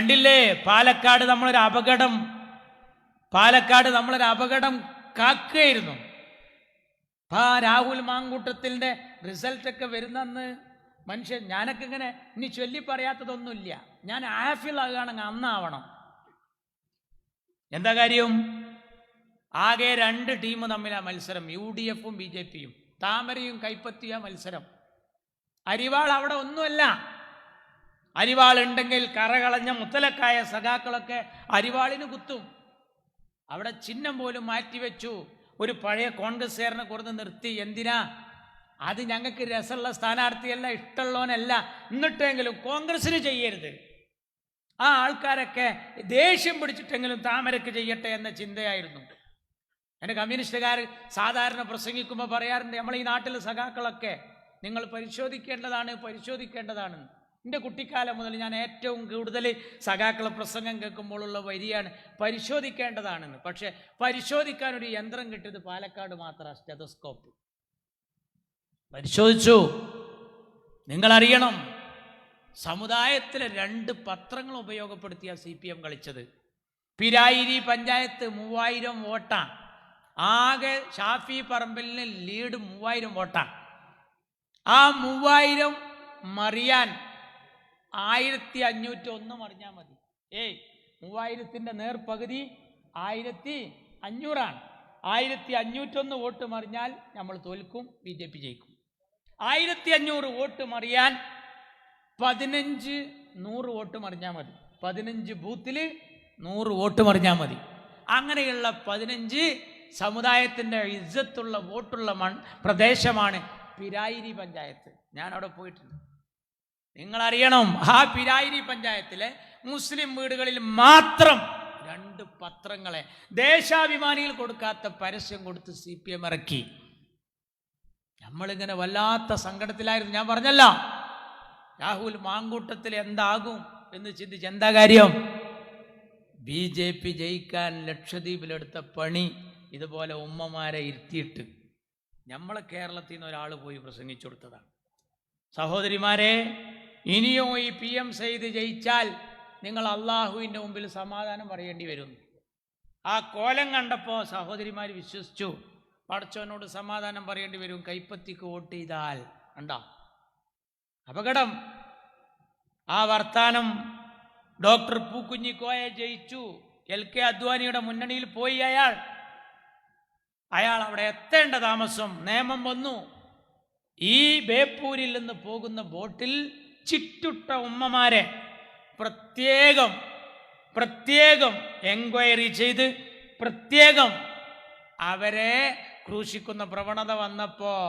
കണ്ടില്ലേ? പാലക്കാട് നമ്മളൊരു അപകടം. പാലക്കാട് നമ്മളൊരു അപകടം കാക്കുകയായിരുന്നു. ആ രാഹുൽ മാങ്കൂട്ടത്തിന്റെ റിസൾട്ടൊക്കെ വരുന്നെന്ന് മനുഷ്യൻ ഞാനൊക്കെ ഇങ്ങനെ ഇനി ചൊല്ലി പറയാത്തതൊന്നുമില്ല. ഞാൻ ആഫിൽ ആകുകയാണെങ്കിൽ അന്നാവണം. എന്താ കാര്യം? ആകെ രണ്ട് ടീം തമ്മിലാ മത്സരം. യു ഡി എഫും ബി ജെ പിയും. താമരയും കൈപ്പത്തിയ മത്സരം. അരിവാൾ അവിടെ ഒന്നുമല്ല. അരിവാൾ ഉണ്ടെങ്കിൽ കറകളഞ്ഞ മുത്തലക്കായ സഖാക്കളൊക്കെ അരിവാളിന് കുത്തും. അവിടെ ചിഹ്നം പോലും മാറ്റിവെച്ചു ഒരു പഴയ കോൺഗ്രസ്സുകാരനെ കൊടുത്ത് നിർത്തി. എന്തിനാ? അത് ഞങ്ങൾക്ക് രസമുള്ള സ്ഥാനാർത്ഥിയല്ല ഇഷ്ടമുള്ളവനല്ല. എന്നിട്ടെങ്കിലും കോൺഗ്രസ്സിന് ചെയ്യരുത്. ആ ആൾക്കാരൊക്കെ ദേഷ്യം പിടിച്ചിട്ടെങ്കിലും താമരക്ക് ചെയ്യട്ടെ എന്ന ചിന്തയായിരുന്നു. എന്റെ കമ്മ്യൂണിസ്റ്റുകാർ സാധാരണ പ്രസംഗിക്കുമ്പോൾ പറയാറുണ്ട് നമ്മൾ ഈ നാട്ടിലെ സഖാക്കളൊക്കെ നിങ്ങൾ പരിശോധിക്കേണ്ടതാണ് പരിശോധിക്കേണ്ടതാണ് എന്റെ കുട്ടിക്കാലം മുതൽ ഞാൻ ഏറ്റവും കൂടുതൽ സഖാക്കളെ പ്രസംഗം കേൾക്കുമ്പോഴുള്ള വരിയാണ് പരിശോധിക്കേണ്ടതാണെന്ന്. പക്ഷേ പരിശോധിക്കാൻ ഒരു യന്ത്രം കിട്ടിയത് പാലക്കാട് മാത്രം സ്റ്റെതസ്കോപ്പ് പരിശോധിച്ചു. നിങ്ങളറിയണം സമുദായത്തിലെ രണ്ട് പത്രങ്ങൾ ഉപയോഗപ്പെടുത്തിയ സി പി എം കളിച്ചത്. പിരായിരി പഞ്ചായത്ത് മൂവായിരം വോട്ടാണ് ആകെ ഷാഫി പറമ്പലിന് ലീഡ് മൂവായിരം വോട്ടാണ് ആ മൂവായിരം മറിയാൻ ആയിരത്തി അഞ്ഞൂറ്റി ഒന്ന് മറിഞ്ഞാൽ മതി. ഏയ് മൂവായിരത്തിന്റെ നേർപകുതി ആയിരത്തി അഞ്ഞൂറാണ് ആയിരത്തി അഞ്ഞൂറ്റൊന്ന് വോട്ട് മറിഞ്ഞാൽ നമ്മൾ തോൽക്കും ബി ജെ പി ജയിക്കും. ആയിരത്തി അഞ്ഞൂറ് വോട്ട് മറിയാൻ പതിനഞ്ച് നൂറ് വോട്ട് മറിഞ്ഞാൽ മതി. പതിനഞ്ച് ബൂത്തിൽ നൂറ് വോട്ട് മറിഞ്ഞാൽ മതി. അങ്ങനെയുള്ള പതിനഞ്ച് സമുദായത്തിന്റെ ഇജ്ജത്തുള്ള വോട്ടുള്ള മൺ പ്രദേശമാണ് പിരായിരി പഞ്ചായത്ത്. ഞാൻ അവിടെ പോയിട്ടുണ്ട്. നിങ്ങളറിയണം ആ പിരായിരി പഞ്ചായത്തിലെ മുസ്ലിം വീടുകളിൽ മാത്രം രണ്ട് പത്രങ്ങളെ ദേശാഭിമാനിയിൽ കൊടുക്കാത്ത പരസ്യം കൊടുത്ത് സി പി എം ഇറക്കി. നമ്മളിങ്ങനെ വല്ലാത്ത സങ്കടത്തിലായിരുന്നു. ഞാൻ പറഞ്ഞല്ല രാഹുൽ മാങ്കൂട്ടത്തിൽ എന്താകും എന്ന് ചിന്തിച്ച് എന്താ കാര്യം? ബി ജെ പി ജയിക്കാൻ ലക്ഷദ്വീപിലെടുത്ത പണി ഇതുപോലെ ഉമ്മമാരെ ഇരുത്തിയിട്ട് നമ്മളെ കേരളത്തിൽ നിന്ന് ഒരാൾ പോയി പ്രസംഗിച്ചു കൊടുത്തതാണ്. സഹോദരിമാരെ ഇനിയോ ഈ പി എം സെയ്ത് ജയിച്ചാൽ നിങ്ങൾ അള്ളാഹുവിന്റെ മുമ്പിൽ സമാധാനം പറയേണ്ടി വരും. ആ കോലം കണ്ടപ്പോൾ സഹോദരിമാർ വിശ്വസിച്ചു പടച്ചവനോട് സമാധാനം പറയേണ്ടി വരും കൈപ്പത്തിക്ക് വോട്ട് ചെയ്താൽ. കണ്ടോ? അപകടം. ആ വർത്താനം ഡോക്ടർ പൂക്കുഞ്ഞിക്കോയെ ജയിച്ചു. എൽ കെ അദ്വാനിയുടെ മുന്നണിയിൽ പോയി അയാൾ. അയാൾ അവിടെ എത്തേണ്ട താമസം നിയമം വന്നു. ഈ ബേപ്പൂരിൽ നിന്ന് പോകുന്ന ബോട്ടിൽ ചിറ്റുട്ട ഉമ്മമാരെ പ്രത്യേകം പ്രത്യേകം എൻക്വയറി ചെയ്ത് പ്രത്യേകം അവരെ ക്രൂശിക്കുന്ന പ്രവണത വന്നപ്പോൾ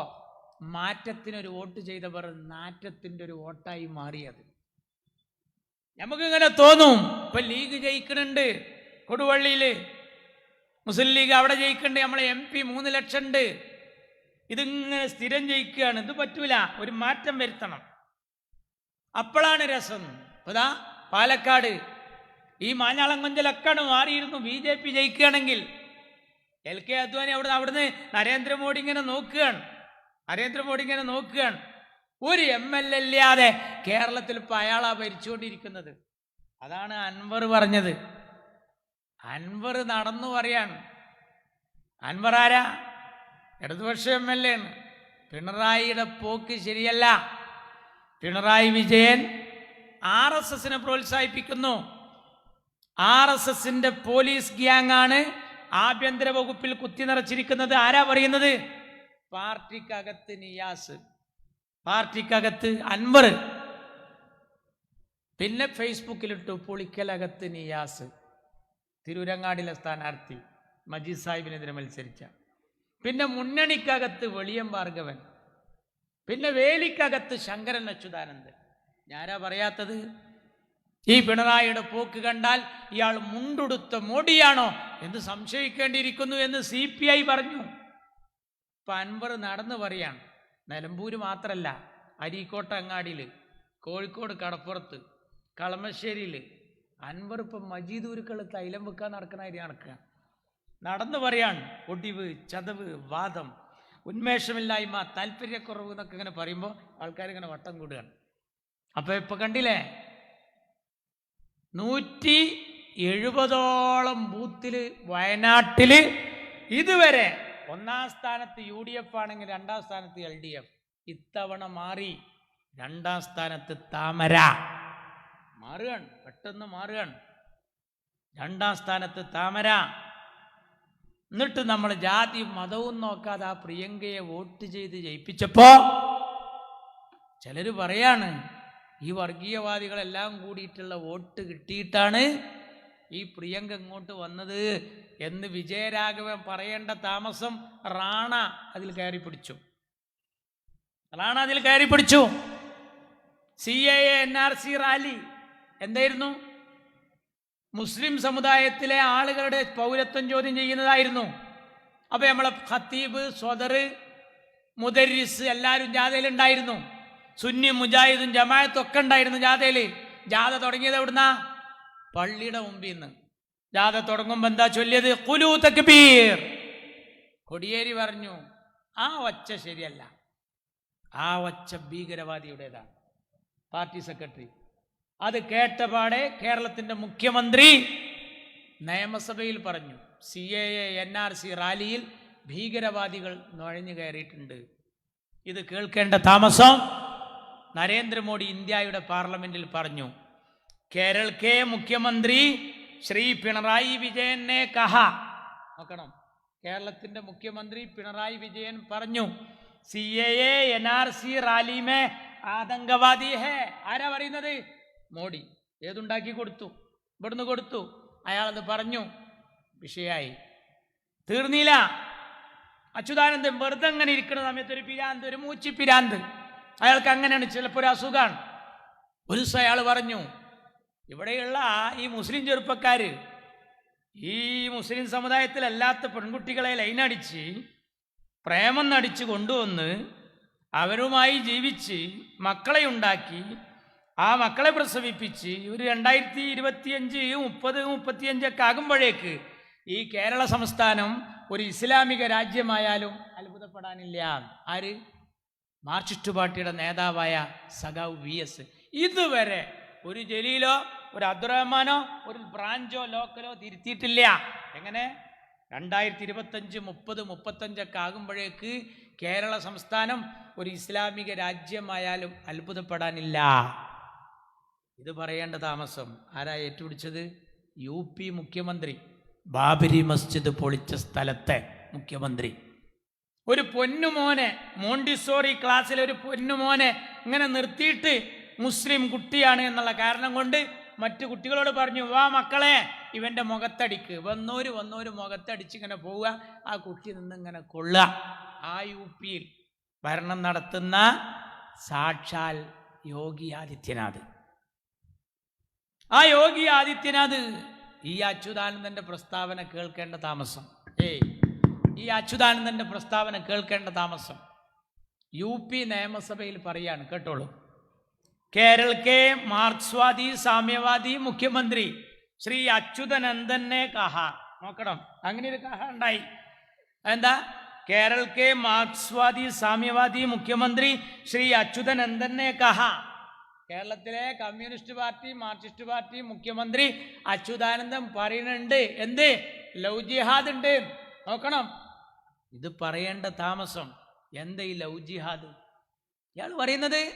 മാറ്റത്തിനൊരു വോട്ട് ചെയ്തവർ നാറ്റത്തിന്റെ ഒരു വോട്ടായി മാറിയത്. നമുക്കിങ്ങനെ തോന്നും ഇപ്പൊ ലീഗ് ജയിക്കുന്നുണ്ട് കൊടുവള്ളിയിൽ മുസ്ലിം ലീഗ് അവിടെ ജയിക്കുന്നുണ്ട് നമ്മളെ എം പി മൂന്ന് ലക്ഷം ഉണ്ട് ഇതിങ്ങനെ സ്ഥിരം ജയിക്കുകയാണ് ഇത് പറ്റൂല ഒരു മാറ്റം വരുത്തണം. അപ്പോഴാണ് രസം. ഇപ്പതാ പാലക്കാട്. ഈ മാഞ്ഞാളം കൊഞ്ചലൊക്കെയാണ് മാറിയിരുന്നു ബി ജെ പി ജയിക്കുകയാണെങ്കിൽ. എൽ കെ അദ്വാനി അവിടെ അവിടുന്ന് നരേന്ദ്രമോദി ഇങ്ങനെ നോക്കുകയാണ്. നരേന്ദ്രമോദി ഇങ്ങനെ നോക്കുകയാണ്. ഒരു എം എൽ എ ഇല്ലാതെ കേരളത്തിൽ ഇപ്പം അയാളാ ഭരിച്ചുകൊണ്ടിരിക്കുന്നത്. അതാണ് അൻവർ പറഞ്ഞത്. അൻവർ നടന്നു പറയാണ്. അൻവർ ആരാ? ഇടതുപക്ഷ എം എൽ എ ആണ്. പിണറായിയുടെ പോക്ക് ശരിയല്ല. പിണറായി വിജയൻ ആർ എസ് എസിനെ പ്രോത്സാഹിപ്പിക്കുന്നു. ആർ എസ് എസിന്റെ പോലീസ് ഗ്യാങ് ആണ് ആഭ്യന്തര വകുപ്പിൽ കുത്തി നിറച്ചിരിക്കുന്നത്. ആരാ പറയുന്നത്? പാർട്ടിക്കകത്ത് നിയാസ് പാർട്ടിക്കകത്ത് അൻവർ പിന്നെ ഫേസ്ബുക്കിലിട്ടു പുളിക്കലകത്ത് നിയാസ് തിരൂരങ്ങാടിലെ സ്ഥാനാർത്ഥി മജീദ് സാഹിബിനെതിരെ മത്സരിച്ച. പിന്നെ മുന്നണിക്കകത്ത് വെളിയം ഭാർഗവൻ പിന്നെ വേലിക്കകത്ത് ശങ്കരൻ അച്യുതാനന്ദൻ ഞാനാ പറയാത്തത്? ഈ പിണറായിയുടെ പോക്ക് കണ്ടാൽ ഇയാൾ മുണ്ടുടുത്ത മോഡിയാണോ എന്ന് സംശയിക്കേണ്ടിയിരിക്കുന്നു എന്ന് സി പി ഐ പറഞ്ഞു. ഇപ്പം അൻവർ നടന്നു പറയാണ്. നിലമ്പൂര് മാത്രമല്ല അരീക്കോട്ട അങ്ങാടിയിൽ കോഴിക്കോട് കടപ്പുറത്ത് കളമശ്ശേരിയിൽ അൻവർ ഇപ്പം മജീദ് ഉരുക്കൾ തൈലം വെക്കാൻ നടക്കണായി നടക്കുക നടന്നു പറയാണ് ഒടിവ് ചതവ് വാദം. ഉന്മേഷമില്ലായ്മ താല്പര്യക്കുറവ് എന്നൊക്കെ ഇങ്ങനെ പറയുമ്പോൾ ആൾക്കാർ ഇങ്ങനെ വട്ടം കൂടുകയാണ്. അപ്പോൾ ഇപ്പോൾ കണ്ടില്ലേ? നൂറ്റി എഴുപതോളം ബൂത്തിൽ വയനാട്ടിൽ ഇതുവരെ ഒന്നാം സ്ഥാനത്ത് യു ഡി എഫ് ആണെങ്കിൽ രണ്ടാം സ്ഥാനത്ത് എൽ ഡി എഫ്. ഇത്തവണ മാറി രണ്ടാം സ്ഥാനത്ത് താമര. മാറുകയാണ് പെട്ടെന്ന് മാറുകയാണ്. രണ്ടാം സ്ഥാനത്ത് താമര. എന്നിട്ട് നമ്മൾ ജാതി മതവും നോക്കാതെ ആ പ്രിയങ്കയെ വോട്ട് ചെയ്ത് ജയിപ്പിച്ചപ്പോൾ ചിലർ പറയാണ് ഈ വർഗീയവാദികളെല്ലാം കൂടിയിട്ടുള്ള വോട്ട് കിട്ടിയിട്ടാണ് ഈ പ്രിയങ്ക ഇങ്ങോട്ട് വന്നത് എന്ന് വിജയരാഘവൻ പറയേണ്ട താമസം റാണ അതിൽ കയറി പിടിച്ചു. റാണ അതിൽ കയറി പിടിച്ചു. C A N R C rally എന്തായിരുന്നു? മുസ്ലിം സമുദായത്തിലെ ആളുകളുടെ പൗരത്വം ചോദ്യം ചെയ്യുന്നതായിരുന്നു. അപ്പോൾ നമ്മളെ ഖത്തീബ് സ്വദർ മുദരിസ് എല്ലാവരും ജാഥയിലുണ്ടായിരുന്നു. സുന്നി മുജാഹിദും ജമായത്തും ഒക്കെ ഉണ്ടായിരുന്നു ജാഥയിൽ ജാഥ തുടങ്ങിയത് എവിടുന്ന? പള്ളിയുടെ മുമ്പിൽ നിന്ന് ജാഥ തുടങ്ങുമ്പോൾ എന്താ ചൊല്ലിയത്? കുലു തക്ബീർ. കൊടിയേരി പറഞ്ഞു ആ ഒച്ച ശരിയല്ല. ആ ഒച്ച ഭീകരവാദിയുടേതാണ്. Party secretary. അത് കേട്ടപാടെ കേരളത്തിന്റെ മുഖ്യമന്ത്രി നിയമസഭയിൽ പറഞ്ഞു C A A N R C റാലിയിൽ ഭീകരവാദികൾ നുഴഞ്ഞു കയറിയിട്ടുണ്ട്. ഇത് കേൾക്കേണ്ട താമസം നരേന്ദ്രമോദി ഇന്ത്യയുടെ പാർലമെന്റിൽ പറഞ്ഞു. കേരൾ കെ മുഖ്യമന്ത്രി ശ്രീ പിണറായി വിജയനെ കഹ. നോക്കണം. കേരളത്തിന്റെ മുഖ്യമന്ത്രി പിണറായി വിജയൻ പറഞ്ഞു C A N R C rally may ആതങ്കവാദി ഹേ. ആരാ പറയുന്നത്? മോഡി ഏതുണ്ടാക്കി കൊടുത്തു? ഇവിടുന്ന് കൊടുത്തു. അയാളത് പറഞ്ഞു. വിഷയായി. തീർന്നില്ല. അച്യുതാനന്ദൻ വെറുതെ അങ്ങനെ ഇരിക്കുന്ന സമയത്ത് ഒരു പിരാന്ത് ഒരു മൂച്ചി പിരാന്ത്. അയാൾക്ക് അങ്ങനെയാണ് ചിലപ്പോൾ ഒരു അസുഖമാണ്. ഒരു ദിവസം അയാൾ പറഞ്ഞു ഇവിടെയുള്ള ഈ മുസ്ലിം ചെറുപ്പക്കാർ ഈ മുസ്ലിം സമുദായത്തിലല്ലാത്ത പെൺകുട്ടികളെ ലൈനടിച്ച് പ്രേമം നടിച്ച് കൊണ്ടുവന്ന് അവരുമായി ജീവിച്ച് മക്കളെ ഉണ്ടാക്കി ആ മക്കളെ പ്രസവിപ്പിച്ച് ഒരു രണ്ടായിരത്തി ഇരുപത്തിയഞ്ച് മുപ്പത് മുപ്പത്തിയഞ്ചൊക്കെ ആകുമ്പോഴേക്ക് ഈ കേരള സംസ്ഥാനം ഒരു ഇസ്ലാമിക രാജ്യമായാലും അത്ഭുതപ്പെടാനില്ല. ആര്? മാർച്ചിസ്റ്റ് പാർട്ടിയുടെ നേതാവായ സഖാവ് വി എസ്. ഇതുവരെ ഒരു ജലീലോ ഒരു അബ്ദുറഹ്മാനോ ഒരു ബ്രാഞ്ചോ ലോക്കലോ തിരുത്തിയിട്ടില്ല. എങ്ങനെ? രണ്ടായിരത്തി ഇരുപത്തഞ്ച് മുപ്പത് മുപ്പത്തഞ്ചൊക്കെ ആകുമ്പോഴേക്ക് കേരള സംസ്ഥാനം ഒരു ഇസ്ലാമിക രാജ്യമായാലും അത്ഭുതപ്പെടാനില്ല. ഇത് പറയേണ്ട താമസം. ആരാ ഏറ്റുപിടിച്ചത്? യു പി മുഖ്യമന്ത്രി. ബാബരി മസ്ജിദ് പൊളിച്ച സ്ഥലത്തെ മുഖ്യമന്ത്രി. ഒരു പൊന്നുമോനെ മോണ്ടിസോറി ക്ലാസ്സിലെ ഒരു പൊന്നുമോനെ ഇങ്ങനെ നിർത്തിയിട്ട് മുസ്ലിം കുട്ടിയാണ് എന്നുള്ള കാരണം കൊണ്ട് മറ്റു കുട്ടികളോട് പറഞ്ഞു വാ മക്കളെ ഇവന്റെ മുഖത്തടിക്ക്. വന്നോര് വന്നോര് മുഖത്തടിച്ച് ഇങ്ങനെ പോവുക. ആ കുട്ടി നിന്ന് ഇങ്ങനെ കൊള്ളുക. ആ യു പിയിൽ ഭരണം നടത്തുന്ന സാക്ഷാൽ യോഗി ആദിത്യനാഥ്. ആ യോഗി ആദിത്യനാഥ് ഈ അച്യുതാനന്ദന്റെ പ്രസ്താവന കേൾക്കേണ്ട താമസം. ഏയ് ഈ അച്യുതാനന്ദന്റെ പ്രസ്താവന കേൾക്കേണ്ട താമസം. യു പി നിയമസഭയിൽ പറയാണ് കേട്ടോളൂ. കേരളക്കെ മാർക്സ്വാദി സാമ്യവാദി മുഖ്യമന്ത്രി ശ്രീ അച്യുതനന്ദനെ കഹ. നോക്കണം അങ്ങനെ ഒരു കഹ ഉണ്ടായി. എന്താ കേരളക്കെ മാർക്സ്വാദി സാമ്യവാദി മുഖ്യമന്ത്രി ശ്രീ അച്യുതനന്ദനെ കഹ. കേരളത്തിലെ കമ്മ്യൂണിസ്റ്റ് പാർട്ടി മാർക്സിസ്റ്റ് പാർട്ടി മുഖ്യമന്ത്രി അച്യുതാനന്ദം പറയുന്നുണ്ട്. എന്ത്? ലവ് ജിഹാദ് ഉണ്ട്. നോക്കണം. ഇത് പറയേണ്ട താമസം എന്താ ഈ ലവ് ജിഹാദ്? ഇയാൾ പറയുന്നത്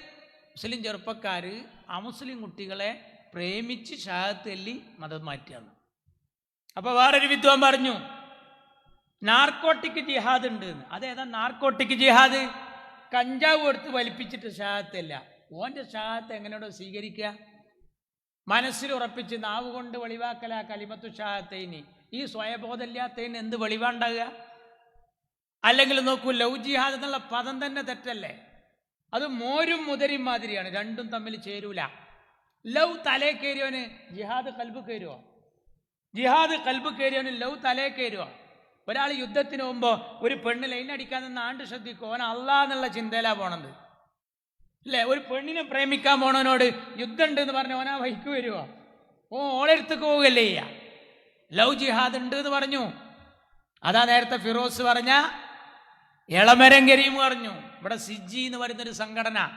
മുസ്ലിം ചെറുപ്പക്കാർ അമുസ്ലിം കുട്ടികളെ പ്രേമിച്ച് ഷാഹത്തെല്ലി മതം മാറ്റിയാണ്. അപ്പോൾ വേറൊരു വിദ്വാൻ പറഞ്ഞു നാർക്കോട്ടിക് ജിഹാദ് ഉണ്ട്. അതേതാ നാർക്കോട്ടിക് ജിഹാദ്? കഞ്ചാവ് കൊടുത്ത് വലിപ്പിച്ചിട്ട് ഷാഹത്തല്ല ഓന്റെ ഷാഹത്ത് എങ്ങനെയോടോ സ്വീകരിക്കുക? മനസ്സിൽ ഉറപ്പിച്ച് നാവ് കൊണ്ട് വെളിവാക്കല കലിമത്തു ഷാഹത്തൈനി ഈ സ്വയബോധമില്ലാത്തതിന് എന്ത് വെളിവാണ്ടാകുക അല്ലെങ്കിൽ നോക്കൂ ലവ് ജിഹാദ് എന്നുള്ള പദം തന്നെ തെറ്റല്ലേ? അത് മോരും മുതരും മാതിരിയാണ് രണ്ടും തമ്മിൽ ചേരൂല. ലൗ തലേ കയറിയവന് ജിഹാദ് കൽബ് കയറുമോ ജിഹാദ് കൽബ് കയറിയവന് ലൗ തലേ കയറുമോ ഒരാൾ യുദ്ധത്തിന് പോകുമ്പോൾ ഒരു പെണ്ണ് ലൈൻ അടിക്കാൻ നിന്ന് ആണ്ട് ശ്രദ്ധിക്കും ഓൻ അല്ലാന്നുള്ള ചിന്തയിലാണ് ചിന്തയിലാ പോണത്. അല്ലേ ഒരു പെണ്ണിനെ പ്രേമിക്കാൻ പോണവനോട് യുദ്ധം ഉണ്ട് എന്ന് പറഞ്ഞു ഓനാ വൈക്ക് വരുമോ ഓ ഓളെടുത്തേക്ക് പോവുകയല്ലേ ചെയ്യുക ലവ് ജിഹാദ് ഉണ്ട് എന്ന് പറഞ്ഞു. അതാ നേരത്തെ ഫിറോസ് പറഞ്ഞ ഇളമരം കരീം പറഞ്ഞു. ഇവിടെ സിജി എന്ന് പറയുന്നൊരു സംഘടന.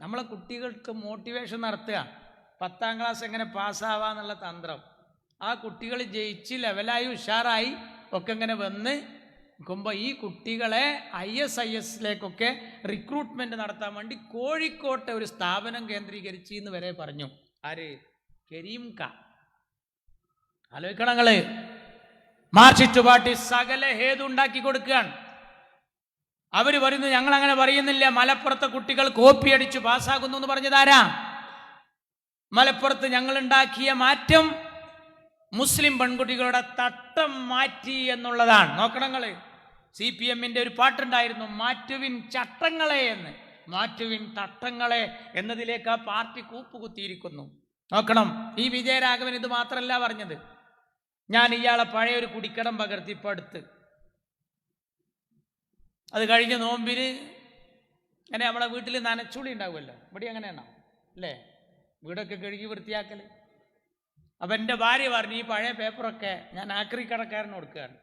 നമ്മളെ കുട്ടികൾക്ക് മോട്ടിവേഷൻ നടത്തുക. പത്താം ക്ലാസ് എങ്ങനെ പാസ്സാവാന്നുള്ള തന്ത്രം. ആ കുട്ടികൾ ജയിച്ച് ലെവലായി ഉഷാറായി ഒക്കെ ഇങ്ങനെ വന്ന് നിൽക്കുമ്പോൾ ഈ കുട്ടികളെ ഐ എസ് ഐ എസിലേക്കൊക്കെ റിക്രൂട്ട്മെന്റ് നടത്താൻ വേണ്ടി കോഴിക്കോട്ടെ ഒരു സ്ഥാപനം കേന്ദ്രീകരിച്ച് എന്ന് വരെ പറഞ്ഞു. ആര്? കരീം ക. ആലോചിക്കണങ്ങൾ മാർക്സിസ്റ്റ് പാട്ടി സകല ഹേതു ഉണ്ടാക്കി കൊടുക്കുകയാണ്. അവർ പറയുന്നു ഞങ്ങൾ അങ്ങനെ പറയുന്നില്ല. മലപ്പുറത്തെ കുട്ടികൾ കോപ്പി അടിച്ച് പാസ്സാകുന്നു എന്ന് പറഞ്ഞതാരാ മലപ്പുറത്ത് ഞങ്ങൾ ഉണ്ടാക്കിയ മാറ്റം മുസ്ലിം പെൺകുട്ടികളുടെ തട്ടം മാറ്റി എന്നുള്ളതാണ്. നോക്കണങ്ങൾ സി പി എമ്മിന്റെ ഒരു പാട്ടുണ്ടായിരുന്നു മാറ്റുവിൻ ചട്ടങ്ങളെ എന്ന്. മാറ്റുവിൻ തട്ടങ്ങളെ എന്നതിലേക്ക് ആ പാർട്ടി കൂപ്പുകുത്തിയിരിക്കുന്നു. നോക്കണം ഈ വിജയരാഘവൻ ഇത് മാത്രമല്ല പറഞ്ഞത്. ഞാൻ ഇയാളെ പഴയ ഒരു കുടിക്കടം പകർത്തി അത് കഴിഞ്ഞ നോമ്പിന് അങ്ങനെ നമ്മളെ വീട്ടിൽ നനച്ചുളി ഉണ്ടാവുമല്ലോ. ഇവിടെ അങ്ങനെയാണോ? അല്ലേ? വീടൊക്കെ കഴുകി വൃത്തിയാക്കൽ അപ്പം എന്റെ ഭാര്യ പറഞ്ഞു ഈ പഴയ പേപ്പറൊക്കെ ഞാൻ ആക്രി കടക്കാരന് കൊടുക്കുകയാണ്.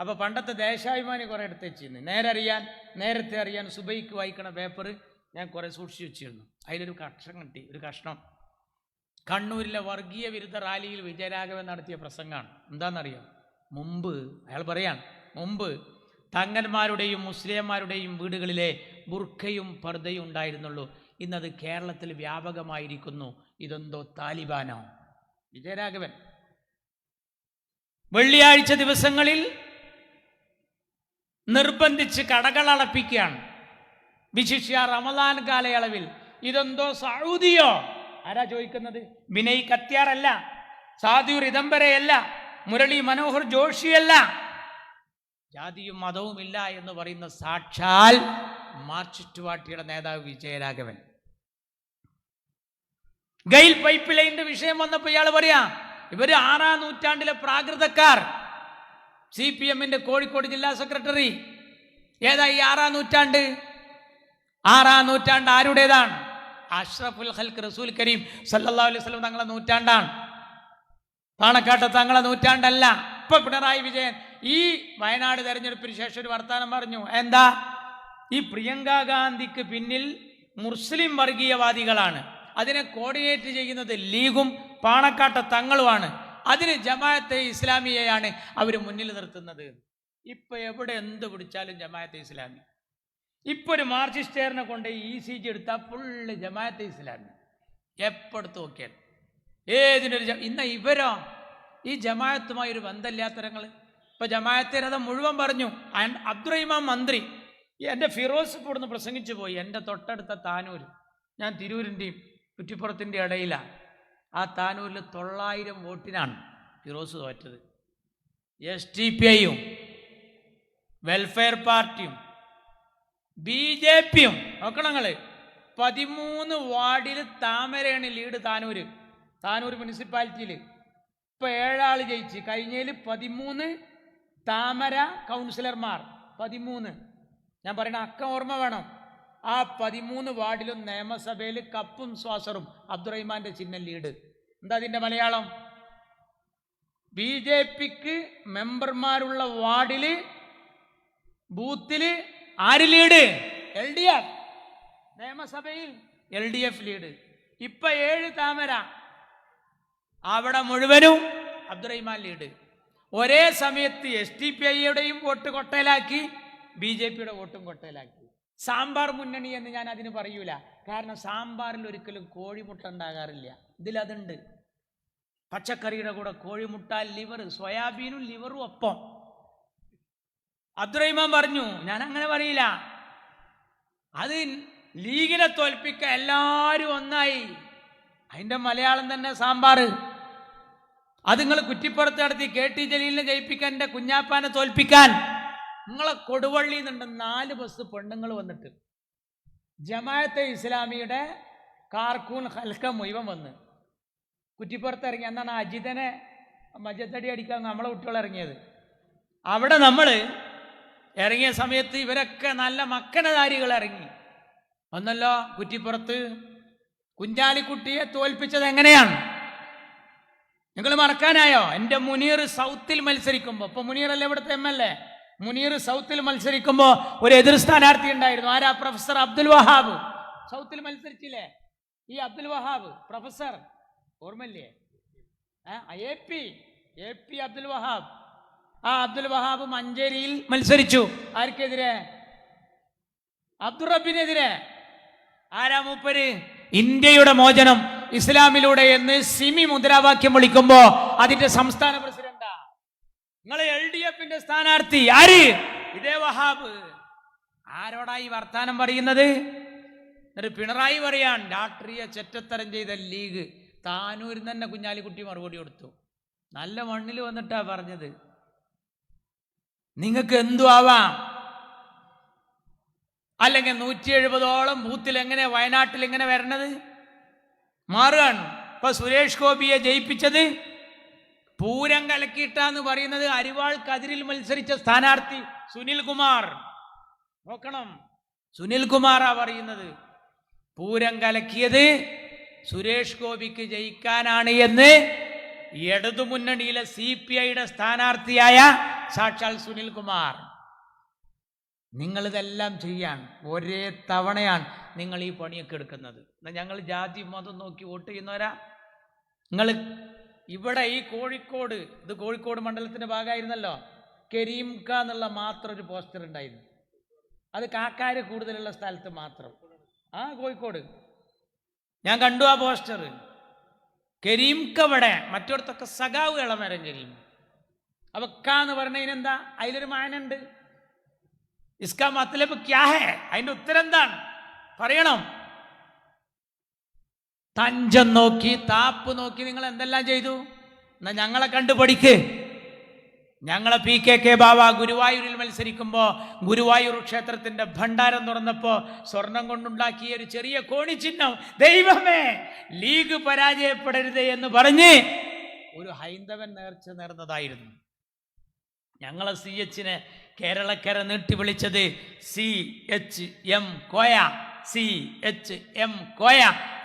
അപ്പോൾ പണ്ടത്തെ ദേശാഭിമാനി കുറേ എടുത്ത് വെച്ചിരുന്നു. നേരെ അറിയാൻ നേരത്തെ അറിയാൻ സുബൈക്ക് വായിക്കണ പേപ്പർ ഞാൻ കുറേ സൂക്ഷിച്ചു വെച്ചിരുന്നു. അതിലൊരു കഷ്ണം കിട്ടി ഒരു കഷ്ണം. കണ്ണൂരിലെ വർഗീയ വിരുദ്ധ റാലിയിൽ വിജയരാഘവൻ നടത്തിയ പ്രസംഗമാണ്. എന്താണെന്നറിയാം? മുമ്പ് അയാൾ പറയാണ് മുമ്പ് തങ്ങന്മാരുടെയും മുസ്ലിംമാരുടെയും വീടുകളിലെ ബുർഖയും പർദ്ദയും ഉണ്ടായിരുന്നുള്ളൂ. ഇന്നത് കേരളത്തിൽ വ്യാപകമായിരിക്കുന്നു. ഇതെന്തോ താലിബാനോ? വിജയരാഘവൻ. വെള്ളിയാഴ്ച ദിവസങ്ങളിൽ നിർബന്ധിച്ച് കടകൾ അടപ്പിക്കുകയാണ്. വിശിഷ്യ റമദാൻ കാലയളവിൽ ഇതെന്തോ സൗദിയോ? ആരാ ചോദിക്കുന്നത്? വിനയ് കത്യാറല്ല സാധു റിദംബരയല്ല മുരളി മനോഹർ ജോഷിയല്ല ജാതിയും മതവും ഇല്ല എന്ന് പറയുന്ന സാക്ഷാൽ മാർക്സിസ്റ്റ് പാർട്ടിയുടെ നേതാവ് വിജയരാഘവൻ. ഗൈൽ പൈപ്പ് ലൈനിന്റെ വിഷയം വന്നപ്പോൾ ഇയാൾ പറയാ ഇവർ ആറാം നൂറ്റാണ്ടിലെ പ്രാകൃതക്കാർ. സി പി എമ്മിന്റെ കോഴിക്കോട് ജില്ലാ സെക്രട്ടറി. ഏതാ ഈ ആറാം നൂറ്റാണ്ട്? ആറാം നൂറ്റാണ്ട് ആരുടേതാണ്? അഷ്റഫുൽ ഹൽക്ക് റസൂൽ കരീം സല്ലല്ലാഹു അലൈഹി വസല്ലം തങ്ങളെ നൂറ്റാണ്ടാണ്. പാണക്കാട്ട് തങ്ങളെ നൂറ്റാണ്ടല്ല. ഇപ്പൊ പിണറായി വിജയൻ ഈ വയനാട് തെരഞ്ഞെടുപ്പിന് ശേഷം ഒരു വർത്തമാനം പറഞ്ഞു. എന്താ? ഈ പ്രിയങ്ക ഗാന്ധിക്ക് പിന്നിൽ മുസ്ലിം വർഗീയവാദികളാണ്. അതിനെ കോർഡിനേറ്റ് ചെയ്യുന്നത് ലീഗും പാണക്കാട്ട തങ്ങളുമാണ്. അതിന് ജമാഅത്തെ ഇസ്ലാമിയെയാണ് അവർ മുന്നിൽ നിർത്തുന്നത്. ഇപ്പൊ എവിടെ എന്ത് പിടിച്ചാലും ജമാഅത്തെ ഇസ്ലാമി. ഇപ്പൊ ഒരു മാർക്സിസ്റ്റേറിനെ കൊണ്ട് ഇ സി ജി എടുത്താൽ ഫുള്ള് ജമാഅത്തെ ഇസ്ലാമി. എപ്പോഴത്ത് നോക്കിയാൽ ഏതിനൊരു ഇന്ന ഇവരോ. ഈ ജമാഅത്തുമായി ഒരു ബന്ധമില്ലാത്തരങ്ങൾ ഇപ്പൊ ജമാഅത്തെ രഥം മുഴുവൻ പറഞ്ഞു. അബ്ദുറഹിമാൻ മന്ത്രി. എന്റെ ഫിറോസ് ഇവിടുന്ന് പ്രസംഗിച്ചു പോയി. എന്റെ തൊട്ടടുത്ത താനൂർ ഞാൻ തിരൂരിന്റെയും കുറ്റിപ്പുറത്തിന്റെ ഇടയിലാണ് ആ താനൂരിൽ തൊള്ളായിരം വോട്ടിനാണ് ഫിറോസ് തോറ്റത്. എസ് ടി പി ഐയും വെൽഫെയർ പാർട്ടിയും ബി ജെ പിയും നോക്കണങ്ങൾ പതിമൂന്ന് വാർഡിൽ താമരയാണ് ലീഡ് താനൂര്. താനൂർ മുനിസിപ്പാലിറ്റിയിൽ ഇപ്പൊ ഏഴാൾ ജയിച്ച്. കഴിഞ്ഞതിൽ പതിമൂന്ന് താമര കൗൺസിലർമാർ പതിമൂന്ന്. ഞാൻ പറയണ അക്ക ഓർമ്മ വേണം. ആ പതിമൂന്ന് വാർഡിലും നിയമസഭയിൽ കപ്പും സ്വാസറും അബ്ദുറഹിമാന്റെ ചിഹ്നം ലീഡ്. എന്താ അതിന്റെ മലയാളം? ബി ജെ പിക്ക് മെമ്പർമാരുള്ള വാർഡിൽ ബൂത്തിൽ ആര് ലീഡ്? L D F. നിയമസഭയിൽ എൽ ഡി എഫ് ലീഡ്. ഇപ്പൊ ഏഴ് താമര അവിടെ മുഴുവനും അബ്ദുറഹിമാൻ ലീഡ്. ഒരേ സമയത്ത് എസ് ടി പി ഐയുടെയും വോട്ട് കൊട്ടയിലാക്കി ബി ജെ പിയുടെ വോട്ടും കൊട്ടയിലാക്കി. സാമ്പാർ മുന്നണി എന്ന് ഞാൻ അതിന് പറയൂല. കാരണം സാമ്പാറിൽ ഒരിക്കലും കോഴിമുട്ട ഉണ്ടാകാറില്ല. ഇതിലതുണ്ട് പച്ചക്കറിയുടെ കൂടെ കോഴിമുട്ട ലിവർ സോയാബീനും ലിവറും ഒപ്പം. അബ്ദുറഹിമാൻ പറഞ്ഞു ഞാൻ അങ്ങനെ പറയില്ല. അത് ലീഗിനെ തോൽപ്പിക്ക എല്ലാവരും ഒന്നായി. അതിന്റെ മലയാളം തന്നെ സാമ്പാർ. അത് നിങ്ങൾ കുറ്റിപ്പുറത്ത് നടത്തി കെ ടി ജലീലിനെ ജയിപ്പിക്കാൻ എന്റെ കുഞ്ഞാപ്പാനെ തോൽപ്പിക്കാൻ. നിങ്ങളെ കൊടുവള്ളിയിൽ നിന്നുണ്ട് നാല് ബസ് പെണ്ണുങ്ങൾ വന്നിട്ട്. ജമാഅത്തെ ഇസ്ലാമിയുടെ കാർക്കൂൺ ഹൽക്ക മുഴുവൻ വന്ന്. കുറ്റിപ്പുറത്ത് ഇറങ്ങി എന്നാണ് അജിതനെ മജത്തടി അടിക്കാൻ നമ്മളെ കുട്ടികൾ ഇറങ്ങിയത്. അവിടെ നമ്മൾ ഇറങ്ങിയ സമയത്ത് ഇവരൊക്കെ നല്ല മക്കനധാരികൾ ഇറങ്ങി. ഒന്നല്ലോ കുറ്റിപ്പുറത്ത്. കുഞ്ചാലിക്കുട്ടിയെ തോൽപ്പിച്ചത് എങ്ങനെയാണ്? നിങ്ങൾ മറക്കാനായോ? എന്റെ മുനീർ സൗത്തിൽ മത്സരിക്കുമ്പോൾ ഇപ്പൊ മുനീർ അല്ലേ ഇവിടുത്തെ എം എൽ എ? മുനീർ സൗത്തിൽ മത്സരിക്കുമ്പോൾ ഒരു എതിർ സ്ഥാനാർത്ഥി ഉണ്ടായിരുന്നു. ആരാ? പ്രൊഫസർ അബ്ദുൽ വഹാബ്. സൗത്തിൽ മത്സരിച്ചില്ലേ? ഈ Abdul Wahab professor ഓർമ്മല്ലേ A P A P Abdul Wahab. ആ അബ്ദുൽ വഹാബ് മഞ്ചേരിയിൽ മത്സരിച്ചു. ആർക്കെതിരെ? അബ്ദുറബിനെതിരെ ആരാ മൂപ്പര്? ഇന്ത്യയുടെ മോചനം ഇസ്ലാമിലൂടെ എന്ന് സിമി മുദ്രാവാക്യം വിളിക്കുമ്പോ അതിന്റെ സംസ്ഥാന പ്രസിഡന്റാ നിങ്ങൾ എൽ ഡി എഫിന്റെ സ്ഥാനാർത്ഥി ആര്? ഇതേ വഹാബ്. ആരോടായി വർത്താനം പറയുന്നത്? എന്നിട്ട് പിണറായി പറയാൻ രാഷ്ട്രീയ ചെറ്റത്തരം ചെയ്ത ലീഗ് താനൂരിൽ തന്നെ കുഞ്ഞാലിക്കുട്ടി മറുപടി കൊടുത്തു. നല്ല മണ്ണിൽ വന്നിട്ടാ പറഞ്ഞത്. നിങ്ങൾക്ക് എന്തു ആവാം? അല്ലെങ്കിൽ നൂറ്റി എഴുപതോളം ബൂത്തിൽ എങ്ങനെ വയനാട്ടിൽ എങ്ങനെ വരണത്? മാറുകയാണ്. ഇപ്പൊ സുരേഷ് ഗോപിയെ ജയിപ്പിച്ചത് പൂരം കലക്കിയിട്ടാന്ന് പറയുന്നത് അരിവാൾ കതിരിൽ മത്സരിച്ച സ്ഥാനാർത്ഥി സുനിൽ കുമാർ. നോക്കണം. സുനിൽ കുമാറാ പറയുന്നത്. പൂരം കലക്കിയത് സുരേഷ് ഗോപിക്ക് ജയിക്കാനാണ് എന്ന് ഇടതുമുന്നണിയിലെ സി പി ഐയുടെ സ്ഥാനാർത്ഥിയായ സാക്ഷാൽ സുനിൽ കുമാർ. നിങ്ങളിതെല്ലാം ചെയ്യാൻ ഒരേ തവണയാണ് നിങ്ങൾ ഈ പണിയൊക്കെ എടുക്കുന്നത്. എന്നാൽ ഞങ്ങൾ ജാതി മതം നോക്കി വോട്ട് ചെയ്യുന്നവരാ. നിങ്ങൾ ഇവിടെ ഈ കോഴിക്കോട് ഇത് കോഴിക്കോട് മണ്ഡലത്തിന്റെ ഭാഗമായിരുന്നല്ലോ. കരീംക എന്നുള്ള മാത്രം ഒരു പോസ്റ്റർ ഉണ്ടായിരുന്നു. അത് കാക്കാര് കൂടുതലുള്ള സ്ഥലത്ത് മാത്രം. ആ കോഴിക്കോട്. ഞാൻ കണ്ടു ആ പോസ്റ്റർ. കരീംക ഇവിടെ മറ്റിടത്തൊക്കെ സഖാവ് ഇളമരം കരീം. അപ്പൊ ക എന്ന് പറഞ്ഞതിനെന്താ? അതിലൊരു മാനുണ്ട്. ഇസ്കാ മത്തലബ് ക്യാ ഹേ? അതിന്റെ ഉത്തരം എന്താണ്? പറയണം. തഞ്ചം നോക്കി താപ്പ് നോക്കി നിങ്ങൾ എന്തെല്ലാം ചെയ്തു? എന്നാ ഞങ്ങളെ കണ്ടു പഠിക്ക് ഞങ്ങളെ പി കെ കെ ബാബ ഗുരുവായൂരിൽ മത്സരിക്കുമ്പോൾ ഗുരുവായൂർ ക്ഷേത്രത്തിന്റെ ഭണ്ഡാരം തുറന്നപ്പോൾ സ്വർണം കൊണ്ടുണ്ടാക്കിയ ഒരു ചെറിയ കോണിച്ചിഹ്നം ദൈവമേ ലീഗ് പരാജയപ്പെടരുത് എന്ന് പറഞ്ഞ് ഒരു ഹൈന്ദവൻ നേർച്ച നേർന്നതായിരുന്നു. ഞങ്ങളെ സി എച്ചിനെ കേരളക്കര നീട്ടി വിളിച്ചത് C H M Koya C H M Koya.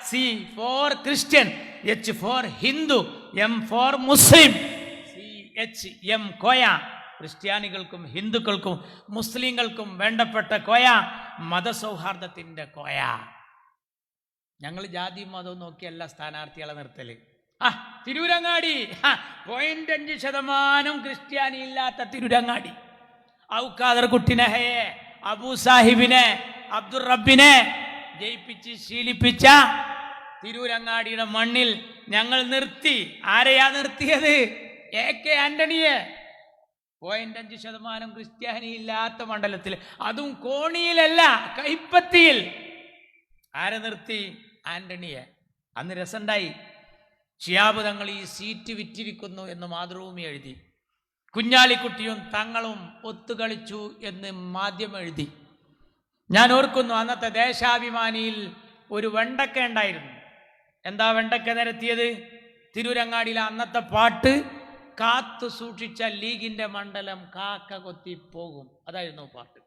C for Christian H for Hindu M for Muslim C H M Koya ക്രിസ്ത്യാനികൾക്കും ഹിന്ദുക്കൾക്കും മുസ്ലിങ്ങൾക്കും വേണ്ടപ്പെട്ട കോയ മതസൗഹാർദ്ദത്തിന്റെ കോയ. ഞങ്ങൾ ജാതി മതവും നോക്കിയല്ല സ്ഥാനാർത്ഥികളെ നിർത്തൽ ആ തിരൂരങ്ങാടി. പോയിന്റ് അഞ്ച് ശതമാനം ക്രിസ്ത്യാനി ഇല്ലാത്ത തിരൂരങ്ങാടി. ഔക്കാദർ കുട്ടിനഹയെ അബൂ സാഹിബിനെ അബ്ദുറബിനെ ജയിപ്പിച്ച് ശീലിപ്പിച്ച തിരൂരങ്ങാടിയുടെ മണ്ണിൽ ഞങ്ങൾ നിർത്തി. ആരെയാ നിർത്തിയത്? A K ആന്റണിയെ. പോയിന്റ് അഞ്ച് ശതമാനം ക്രിസ്ത്യാനി ഇല്ലാത്ത മണ്ഡലത്തിൽ. അതും കോണിയിലല്ല കൈപ്പത്തിയിൽ. ആരെ നിർത്തി? ആന്റണിയെ. അന്ന് രസണ്ടായി ഷിയാബ് തങ്ങൾ ഈ സീറ്റ് വിറ്റിരിക്കുന്നു എന്ന് മാതൃഭൂമി എഴുതി. കുഞ്ഞാലിക്കുട്ടിയും തങ്ങളും ഒത്തുകളിച്ചു എന്ന് മാധ്യമം എഴുതി. ഞാൻ ഓർക്കുന്നു അന്നത്തെ ദേശാഭിമാനിയിൽ ഒരു വെണ്ടക്ക ഉണ്ടായിരുന്നു. എന്താ വെണ്ടക്ക നിരത്തിയത്? തിരൂരങ്ങാടിയിലെ അന്നത്തെ പാട്ട് കാത്തു സൂക്ഷിച്ച ലീഗിന്റെ മണ്ഡലം കാക്ക കൊത്തി പോകും. അതായിരുന്നു പാട്ട്.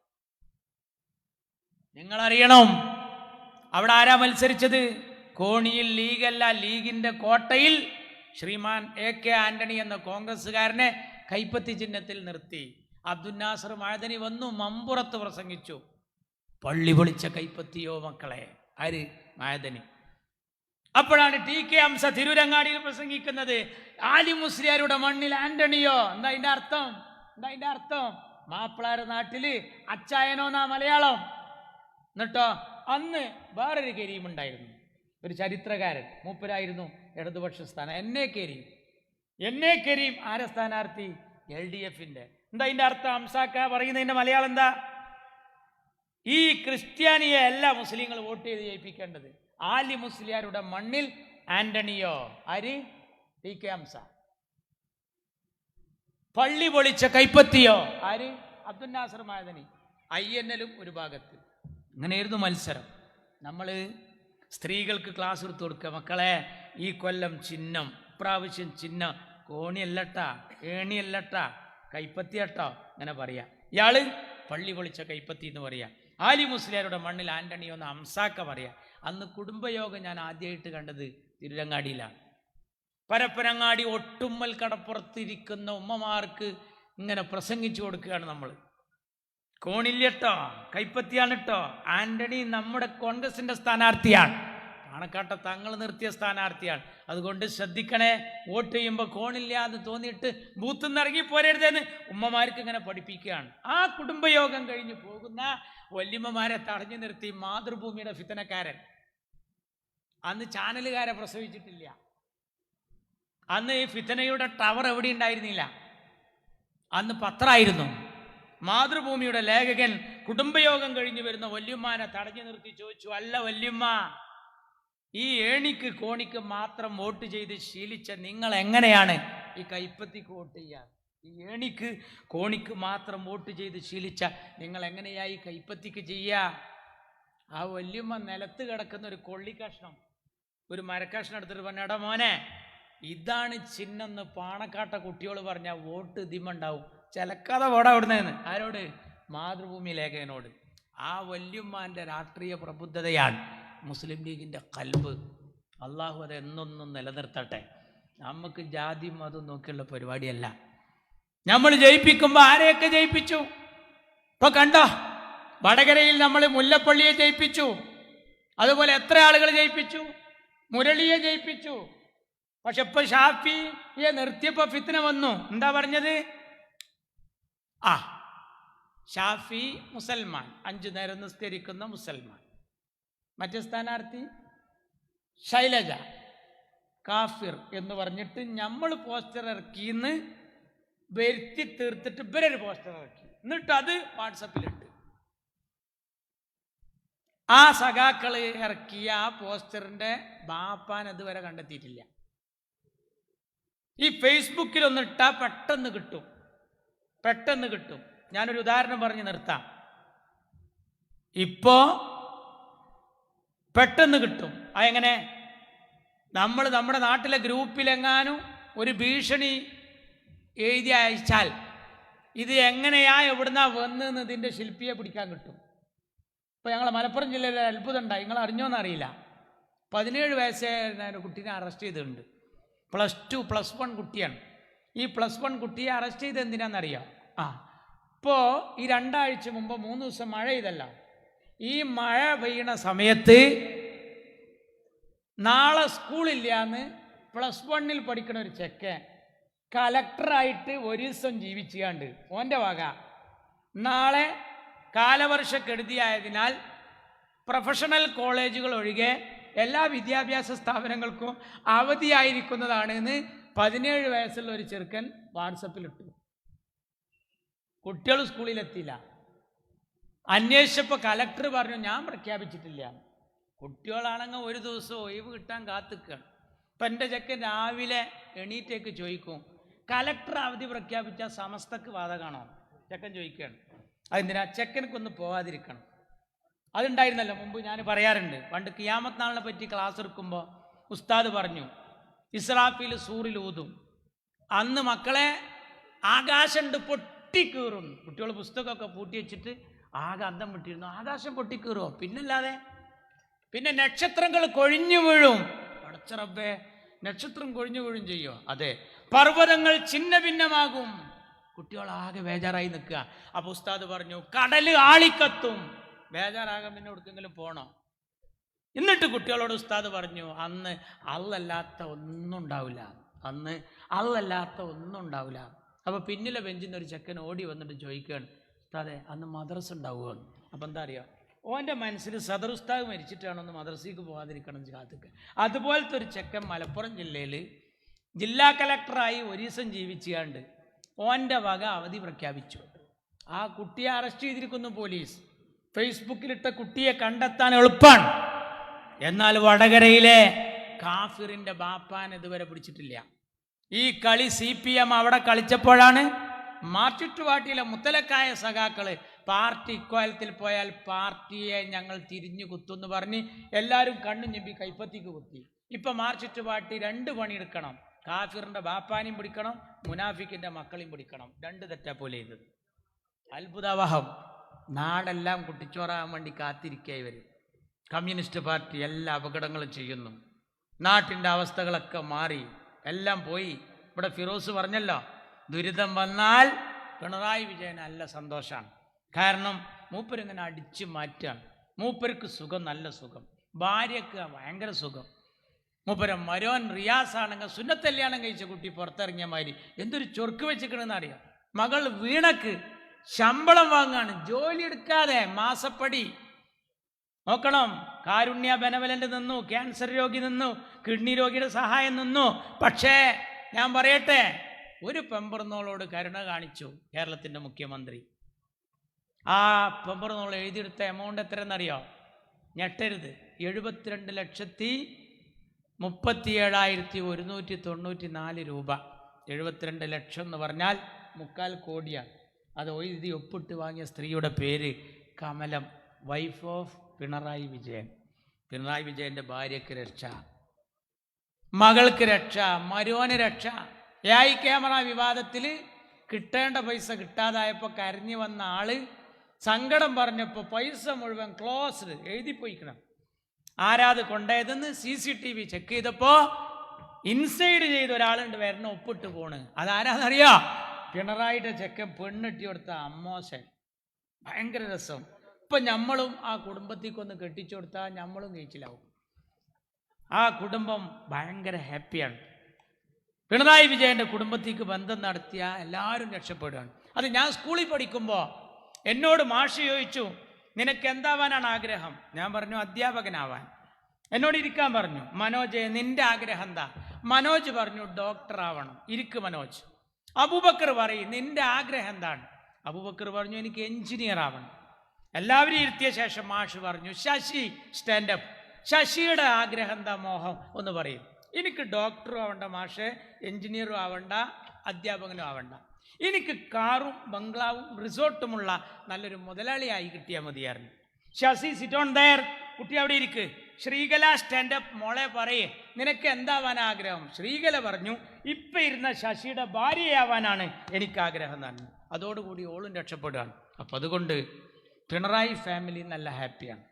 നിങ്ങൾ അറിയണം അവിടെ ആരാ മത്സരിച്ചത്? കോണിയിൽ ലീഗല്ല ലീഗിന്റെ കോട്ടയിൽ ശ്രീമാൻ എ കെ ആന്റണി എന്ന കോൺഗ്രസ്സുകാരനെ കൈപ്പത്തി ചിഹ്നത്തിൽ നിർത്തി. അബ്ദുൽ നാസർ മഴതനി വന്നു മമ്പുറത്ത് പ്രസംഗിച്ചു. പള്ളി പൊളിച്ച കൈപ്പത്തിയോ മക്കളെ? ആര്? മായതനി അപ്പോഴാണ് ടി കെ അംസ തിരൂരങ്ങാടിയിൽ പ്രസംഗിക്കുന്നത്. ആലി മുസ്ലിയാരുടെ മണ്ണിൽ ആന്റണിയോ? എന്താ അതിന്റെ അർത്ഥം? എന്താ അതിന്റെ അർത്ഥം? മാപ്പിളാരുടെ നാട്ടിൽ അച്ചായനോന്നാ മലയാളം? എന്നിട്ടോ അന്ന് വേറൊരു കരീം ഉണ്ടായിരുന്നു. ഒരു ചരിത്രകാരൻ മൂപ്പരായിരുന്നു ഇടതുപക്ഷ സ്ഥാനം എന്നെ കരീം എന്നെ കരീം ആരെ സ്ഥാനാർത്ഥി? എൽ ഡി എഫിന്റെ. എന്താ അതിന്റെ അർത്ഥം? ഹംസാക്ക പറയുന്നതിന്റെ മലയാളം എന്താ? ഈ ക്രിസ്ത്യാനിയെ അല്ല മുസ്ലിങ്ങൾ വോട്ട് ചെയ്ത് ജയിപ്പിക്കേണ്ടത്. ആലി മുസ്ലിയാരുടെ മണ്ണിൽ ആന്റണിയോ? ആര്? ടി കെ ഹംസ പള്ളി പൊളിച്ച കൈപ്പത്തിയോ? ആര്? അബ്ദുൽ നാസർ മായതനി ഐ എൻ എല്ലും ഒരു ഭാഗത്ത്. ഇങ്ങനെയായിരുന്നു മത്സരം. നമ്മൾ സ്ത്രീകൾക്ക് ക്ലാസ് എടുത്തു കൊടുക്കുക. മക്കളെ ഈ കൊല്ലം ചിഹ്നം ഇപ്രാവശ്യം ചിഹ്നം. കോണിയല്ലട്ടാ ഏണിയല്ലട്ടാ കൈപ്പത്തിയട്ടോ അങ്ങനെ പറയാം. ഇയാൾ പള്ളി പൊളിച്ച കൈപ്പത്തി എന്ന് പറയാ. ആലി മുസ്ലിയാരുടെ മണ്ണിൽ ആന്റണി ഒന്ന് അംസാക്ക പറയാം. അന്ന് കുടുംബയോഗം ഞാൻ ആദ്യമായിട്ട് കണ്ടത് തിരുരങ്ങാടിയിലാണ്. പരപ്പനങ്ങാടി ഒട്ടുമ്മൽ കടപ്പുറത്തിരിക്കുന്ന ഉമ്മമാർക്ക് ഇങ്ങനെ പ്രസംഗിച്ചു കൊടുക്കുകയാണ് നമ്മൾ കോണില്ലട്ടോ കൈപ്പത്തിയാണ് കേട്ടോ ആന്റണി നമ്മുടെ കോൺഗ്രസിന്റെ സ്ഥാനാർത്ഥിയാണ്. പാണക്കാട്ട തങ്ങൾ നിർത്തിയ സ്ഥാനാർത്ഥിയാണ്. അതുകൊണ്ട് ശ്രദ്ധിക്കണേ വോട്ട് ചെയ്യുമ്പോൾ കോണില്ലാതെ തോന്നിയിട്ട് ബൂത്ത് നിന്ന് ഇറങ്ങി പോരരുതെന്ന് ഉമ്മമാർക്ക് ഇങ്ങനെ പഠിപ്പിക്കുകയാണ്. ആ കുടുംബയോഗം കഴിഞ്ഞ് പോകുന്ന വല്യമ്മമാരെ തടഞ്ഞു നിർത്തി മാതൃഭൂമിയുടെ ഫിത്തനക്കാരൻ. അന്ന് ചാനലുകാരെ പ്രസവിച്ചിട്ടില്ല. അന്ന് ഈ ഫിത്തനയുടെ ടവർ എവിടെ ഉണ്ടായിരുന്നില്ല? അന്ന് പത്രമായിരുന്നു മാതൃഭൂമിയുടെ ലേഖകൻ കുടുംബയോഗം കഴിഞ്ഞു വരുന്ന വല്യമ്മാനെ തടഞ്ഞു നിർത്തി ചോദിച്ചു അല്ല വല്യമ്മ ഈ ഏണിക്ക് കോണിക്ക് മാത്രം വോട്ട് ചെയ്ത് ശീലിച്ച നിങ്ങൾ എങ്ങനെയാണ്? ഈ കൈപ്പത്തിക്ക് വോട്ട് ചെയ്യുക ഈ ഏണിക്ക് കോണിക്ക് മാത്രം വോട്ട് ചെയ്ത് ശീലിച്ച നിങ്ങൾ എങ്ങനെയായി കൈപ്പത്തിക്ക് ചെയ്യുക ആ വല്യമ്മ നിലത്ത് കിടക്കുന്ന ഒരു കൊള്ളിക്കഷ്ണം ഒരു മരക്കഷ്ണം എടുത്തിട്ട് പറഞ്ഞ എടാ മോനെ ഇതാണ് ചിഹ്നെന്ന് പാണക്കാട്ട കുട്ടിയോട് പറഞ്ഞ വോട്ട് ദിമുണ്ടാവും ചിലക്കാതെ പോടാ അവിടുന്ന് ആരോട്? മാതൃഭൂമി ലേഖകനോട്. ആ വല്യമ്മാന്റെ രാഷ്ട്രീയ പ്രബുദ്ധതയാണ്. മുസ്ലിം ലീഗിന്റെ കൽബ്. അള്ളാഹു അത് എന്നൊന്നും നിലനിർത്തട്ടെ. നമുക്ക് ജാതി മതം നോക്കിയുള്ള പരിപാടിയല്ല. നമ്മൾ ജയിപ്പിക്കുമ്പോൾ ആരെയൊക്കെ ജയിപ്പിച്ചു? ഇപ്പൊ കണ്ടോ? വടകരയിൽ നമ്മൾ മുല്ലപ്പള്ളിയെ ജയിപ്പിച്ചു. അതുപോലെ എത്ര ആളുകൾ ജയിപ്പിച്ചു? മുരളിയെ ജയിപ്പിച്ചു. പക്ഷെ ഇപ്പൊ ഷാഫിയെ നിർത്തിയപ്പോൾ ഫിത്തിന വന്നു. എന്താ പറഞ്ഞത്? ആ ഷാഫി മുസൽമാൻ. അഞ്ചു നേരം നിസ്കരിക്കുന്ന മുസൽമാൻ. മറ്റേ സ്ഥാനാർത്ഥി ശൈലജ കാഫിർ എന്ന് പറഞ്ഞിട്ട് നമ്മൾ പോസ്റ്റർ ഇറക്കിന്ന് വരുത്തി തീർത്തിട്ട് ഇവരൊരു പോസ്റ്റർ ഇറക്കി. എന്നിട്ട് അത് വാട്സപ്പിലിട്ട് ആ സഖാക്കൾ ഇറക്കിയ ആ പോസ്റ്ററിന്റെ ബാപ്പാൻ അതുവരെ കണ്ടെത്തിയിട്ടില്ല. ഈ ഫേസ്ബുക്കിൽ ഒന്ന് ഇട്ടാൽ പെട്ടെന്ന് കിട്ടും. പെട്ടെന്ന് കിട്ടും. ഞാനൊരു ഉദാഹരണം പറഞ്ഞ് നിർത്താം. ഇപ്പോ പെട്ടെന്ന് കിട്ടും. അതെങ്ങനെ? നമ്മൾ നമ്മുടെ നാട്ടിലെ ഗ്രൂപ്പിലെങ്ങാനും ഒരു ഭീഷണി എഴുതി അയച്ചാൽ ഇത് എങ്ങനെയാ എവിടുന്നാ വന്ന് ഇതിന്റെ ശില്പിയെ പിടിക്കാൻ കിട്ടും. ഇപ്പോൾ ഞങ്ങളെ മലപ്പുറം ജില്ലയിൽ അത്ഭുതം ഉണ്ടായി നിങ്ങൾ അറിഞ്ഞോന്ന് അറിയില്ല പതിനേഴ് വയസ്സേ ഒരു കുട്ടീനെ അറസ്റ്റ് ചെയ്തിട്ടുണ്ട്. പ്ലസ് ടു പ്ലസ് വൺ കുട്ടിയാണ്. ഈ പ്ലസ് വൺ കുട്ടിയെ അറസ്റ്റ് ചെയ്ത് എന്തിനാണെന്നറിയാം ആ ഇപ്പോൾ ഈ രണ്ടാഴ്ച മുമ്പ് മൂന്ന് ദിവസം മഴ ചെയ്തല്ല ഈ മഴ പെയ്യണ സമയത്ത് നാളെ സ്കൂളില്ലാന്ന് പ്ലസ് വണ്ണിൽ പഠിക്കണ ഒരു ചെക്കൻ കലക്ടറായിട്ട് ഒരു ദിവസം ജീവിച്ചാണ്ട് ഓന്റെ വക. നാളെ കാലവർഷക്കെടുതിയായതിനാൽ പ്രൊഫഷണൽ കോളേജുകൾ ഒഴികെ എല്ലാ വിദ്യാഭ്യാസ സ്ഥാപനങ്ങൾക്കും അവധിയായിരിക്കുന്നതാണ് എന്ന് പതിനേഴ് വയസ്സുള്ള ഒരു ചെറുക്കൻ വാട്സപ്പിലിട്ടു. കുട്ടികൾ സ്കൂളിലെത്തിയില്ല. അന്വേഷിച്ചപ്പോൾ കലക്ടർ പറഞ്ഞു ഞാൻ പ്രഖ്യാപിച്ചിട്ടില്ല. കുട്ടികളാണെങ്കിൽ ഒരു ദിവസം ഒഴിവ് കിട്ടാൻ കാത്തുക്കാണ്. ഇപ്പം എന്റെ ചെക്കൻ രാവിലെ എണീറ്റേക്ക് ചോദിക്കും കലക്ടർ അവധി പ്രഖ്യാപിച്ച സമസ്തക്ക് ബാധകമാണോ ചെക്കൻ ചോദിക്കുകയാണ് അതെന്തിനാ? ചെക്കനക്കൊന്ന് പോവാതിരിക്കണം. അതുണ്ടായിരുന്നല്ലോ മുമ്പ് ഞാൻ പറയാറുണ്ട്. പണ്ട് കിയാമത്ത് നാളിനെ പറ്റി ക്ലാസ് എടുക്കുമ്പോൾ ഉസ്താദ് പറഞ്ഞു ഇസ്രാഫിൽ സൂറിൽ ഊതും. അന്ന് മക്കളെ ആകാശമുണ്ട് പൊട്ടിക്കീറും. കുട്ടികൾ പുസ്തകമൊക്കെ പൂട്ടി വെച്ചിട്ട് ആകെ അന്തം വിട്ടിരുന്നു. ആകാശം പൊട്ടിക്കീറുമോ പിന്നല്ലാതെ. പിന്നെ നക്ഷത്രങ്ങൾ കൊഴിഞ്ഞു വീഴും. പടച്ചറബേ നക്ഷത്രം കൊഴിഞ്ഞു വീഴും ചെയ്യോ അതെ. പർവതങ്ങൾ ചിന്ന ഭിന്നമാകും. കുട്ടികൾ ആകെ ബേജാറായി നിൽക്കുക. അപ്പോൾ ഉസ്താദ് പറഞ്ഞു കടൽ ആളിക്കത്തും. ബേജാറാകാൻ പിന്നെ എവിടേക്കെങ്കിലും പോണോ? എന്നിട്ട് കുട്ടികളോട് ഉസ്താദ് പറഞ്ഞു അന്ന് അല്ലല്ലാത്ത ഒന്നും ഉണ്ടാവില്ല. അന്ന് അല്ലല്ലാത്ത ഒന്നും ഉണ്ടാവില്ല. അപ്പോൾ പിന്നിലെ ബെഞ്ചിൽ നിന്ന് ഒരു ചെക്കൻ ഓടി വന്നിട്ട് ചോദിക്കുകയാണ് ഉസ്താദെ അന്ന് മദ്രസ ഉണ്ടാവുകയാണ്. അപ്പം എന്താ അറിയുക ഓന്റെ മനസ്സിൽ സദർ ഉസ്താദ് മരിച്ചിട്ടാണൊന്ന് മദ്രസയ്ക്ക് പോകാതിരിക്കണം എന്ന് കാത്തുക അതുപോലത്തെ ഒരു ചെക്കൻ മലപ്പുറം ജില്ലയിൽ ജില്ലാ കലക്ടറായി ഒരു ദിവസം ജീവിച്ചുകൊണ്ട് ഓന്റെ വക അവധി പ്രഖ്യാപിച്ചു. ആ കുട്ടിയെ അറസ്റ്റ് ചെയ്തിരിക്കുന്നു പോലീസ്. ഫേസ്ബുക്കിലിട്ട കുട്ടിയെ കണ്ടെത്താൻ എളുപ്പമാണ് എന്നാൽ വടകരയിലെ കാഫിറിന്റെ ബാപ്പാൻ ഇതുവരെ പിടിച്ചിട്ടില്ല. ഈ കളി സി പി എം അവിടെ കളിച്ചപ്പോഴാണ് മാർച്ചുറ്റുപാട്ടിയിലെ മുത്തലക്കായ സഖാക്കൾ പാർട്ടി ഇക്കോലത്തിൽ പോയാൽ പാർട്ടിയെ ഞങ്ങൾ തിരിഞ്ഞു കുത്തുമെന്ന് പറഞ്ഞ് എല്ലാവരും കണ്ണു ഞെമ്പി കൈപ്പത്തിക്ക് കുത്തി. ഇപ്പൊ മാർച്ചുറ്റുപാട്ടി രണ്ട് പണിയെടുക്കണം. കാഫിറിന്റെ ബാപ്പാനെയും പിടിക്കണം മുനാഫിക്കിന്റെ മക്കളെയും പിടിക്കണം. രണ്ട് തെറ്റ പോലെ ചെയ്തത് അത്ഭുതവാഹം. നാടെല്ലാം കുട്ടിച്ചോറാകാൻ വേണ്ടി കാത്തിരിക്കുക ഇവർ കമ്മ്യൂണിസ്റ്റ് പാർട്ടി എല്ലാ അപകടങ്ങളും ചെയ്യുന്നു. നാട്ടിന്റെ അവസ്ഥകളൊക്കെ മാറി. എല്ലാം പോയി. ഇവിടെ ഫിറോസ് പറഞ്ഞല്ലോ ദുരിതം വന്നാൽ പിണറായി വിജയൻ നല്ല സന്തോഷമാണ് കാരണം മൂപ്പരിങ്ങനെ അടിച്ചു മാറ്റുകയാണ് മൂപ്പർക്ക് സുഖം നല്ല സുഖം. ഭാര്യക്ക് ഭയങ്കര സുഖം. മൂപ്പര മരോൻ റിയാസ് ആണെങ്കിൽ സുന്നത്തല്യാണം കഴിച്ച കുട്ടി പുറത്തിറങ്ങിയ മാതിരി എന്തൊരു ചൊർക്ക് വെച്ചിരിക്കണമെന്ന് അറിയാം. മകൾ വീണക്ക് ശമ്പളം വാങ്ങാണ് ജോലി എടുക്കാതെ മാസപ്പടി. നോക്കണം കാരുണ്യ ബെനവലന്റ് നിന്നു ക്യാൻസർ രോഗി നിന്നു കിഡ്നി രോഗിയുടെ സഹായം നിന്നു. പക്ഷേ ഞാൻ പറയട്ടെ ഒരു പെമ്പർന്നോളോട് കരുണ കാണിച്ചു കേരളത്തിന്റെ മുഖ്യമന്ത്രി. ആ പെമ്പർന്നോൾ എഴുതിയെടുത്ത എമൗണ്ട് എത്രയെന്നറിയോ? ഞെട്ടരുത്. എഴുപത്തിരണ്ട് ലക്ഷത്തി മുപ്പത്തിയേഴായിരത്തി ഒരുന്നൂറ്റി തൊണ്ണൂറ്റി നാല് രൂപ. എഴുപത്തിരണ്ട് ലക്ഷം എന്ന് പറഞ്ഞാൽ മുക്കാൽ കോടിയാണ്. അത് എഴുതി ഒപ്പിട്ട് വാങ്ങിയ സ്ത്രീയുടെ പേര് കമലം വൈഫ് ഓഫ് പിണറായി വിജയൻ. പിണറായി വിജയന്റെ ഭാര്യയ്ക്ക് രക്ഷ. മകൾക്ക് രക്ഷ. മരുവന് രക്ഷ. എ ഐ ക്യാമറ വിവാദത്തിൽ കിട്ടേണ്ട പൈസ കിട്ടാതായപ്പോൾ കരഞ്ഞു വന്ന ആൾ സങ്കടം പറഞ്ഞപ്പോൾ പൈസ മുഴുവൻ ക്ലോസ്ഡ് എഴുതിപ്പോയിക്കണം. ആരാത് കൊണ്ടേതെന്ന് C C T V check ചെയ്തപ്പോൾ ഇൻസൈഡ് ചെയ്ത ഒരാളുണ്ട് വരണ ഒപ്പിട്ട് പോണ്. അതാരാന്നറിയോ? പിണറായിയുടെ ചെക്കൻ പെണ്ണിട്ടി കൊടുത്ത അമ്മോശൻ. ഭയങ്കര രസം. ഇപ്പം നമ്മളും ആ കുടുംബത്തേക്കൊന്ന് കെട്ടിച്ചു കൊടുത്താൽ നമ്മളും കഴിച്ചിലാവും ആ കുടുംബം ഭയങ്കര ഹാപ്പിയാണ് പിണറായി വിജയന്റെ കുടുംബത്തേക്ക് ബന്ധം നടത്തിയ എല്ലാവരും രക്ഷപ്പെടുകയാണ്. അത് ഞാൻ സ്കൂളിൽ പഠിക്കുമ്പോൾ എന്നോട് മാഷ് ചോദിച്ചു നിനക്ക് എന്താവാനാണ് ആഗ്രഹം? ഞാൻ പറഞ്ഞു അധ്യാപകനാവാൻ. എന്നോട് ഇരിക്കാൻ പറഞ്ഞു മനോജ് നിന്റെ ആഗ്രഹം എന്താ? മനോജ് പറഞ്ഞു ഡോക്ടർ ആവണം. ഇരിക്ക് മനോജ്. അബൂബക്കർ പറയും നിന്റെ ആഗ്രഹം എന്താണ്? അബൂബക്കർ പറഞ്ഞു എനിക്ക് എഞ്ചിനീയർ ആവണം. എല്ലാവരും ഇരുത്തിയ ശേഷം മാഷ് പറഞ്ഞു ശശി സ്റ്റാൻഡപ്പ് ശശിയുടെ ആഗ്രഹം എന്താ മോഹം? ഒന്ന് പറയും. എനിക്ക് ഡോക്ടറും ആവണ്ട മാഷെ. എഞ്ചിനീയറും ആവണ്ട അധ്യാപകനും ആവണ്ട. എനിക്ക് കാറും ബംഗ്ലാവും റിസോർട്ടുമുള്ള നല്ലൊരു മുതലാളിയായി കിട്ടിയാൽ മതിയായിരുന്നു. ശശി സിറ്റ് ഓൺ ദയർ കുട്ടി അവിടെ ഇരിക്ക്. ശ്രീകല സ്റ്റാൻഡപ്പ് മോളെ പറയേ നിനക്ക് എന്താവാൻ ആഗ്രഹം? ശ്രീകല പറഞ്ഞു ഇപ്പം ഇരുന്ന ശശിയുടെ ഭാര്യയാവാനാണ് എനിക്ക് ആഗ്രഹം എന്നാണ് അതോടുകൂടി ഓളും രക്ഷപ്പെടുകയാണ്. അപ്പം അതുകൊണ്ട് പിണറായി ഫാമിലി നല്ല ഹാപ്പിയാണ്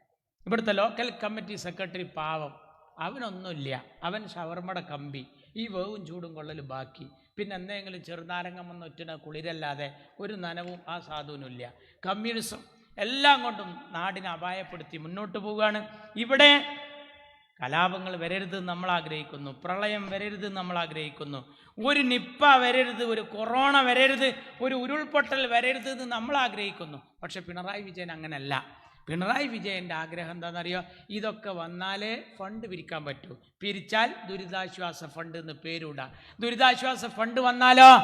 ഇവിടുത്തെ ലോക്കൽ കമ്മിറ്റി സെക്രട്ടറി പാവം. അവനൊന്നുമില്ല. അവൻ ഷവർമ്മയുടെ കമ്പി. ഈ വേവും ചൂടും കൊള്ളൽ ബാക്കി. പിന്നെ എന്തെങ്കിലും ചെറുനാരങ്ങം വന്ന് ഒറ്റ കുളിരല്ലാതെ ഒരു നനവും ആ സാധുവിനില്ല കമ്മ്യൂണിസം എല്ലാം കൊണ്ടും നാടിനെ അപായപ്പെടുത്തി മുന്നോട്ട് പോവുകയാണ്. ഇവിടെ കലാപങ്ങൾ വരരുത് നമ്മൾ ആഗ്രഹിക്കുന്നു. പ്രളയം വരരുത് നമ്മൾ ആഗ്രഹിക്കുന്നു. ഒരു നിപ്പ വരരുത് ഒരു കൊറോണ വരരുത് ഒരു ഉരുൾപൊട്ടൽ വരരുത് എന്ന് നമ്മൾ ആഗ്രഹിക്കുന്നു. പക്ഷെ പിണറായി വിജയൻ അങ്ങനല്ല. പിണറായി വിജയന്റെ ആഗ്രഹം എന്താണെന്നറിയോ? ഇതൊക്കെ വന്നാലേ ഫണ്ട് പിരിക്കാൻ പറ്റൂ. പിരിച്ചാൽ ദുരിതാശ്വാസ ഫണ്ട് എന്ന് പേരിടാം. ദുരിതാശ്വാസ ഫണ്ട് വന്നാലോ?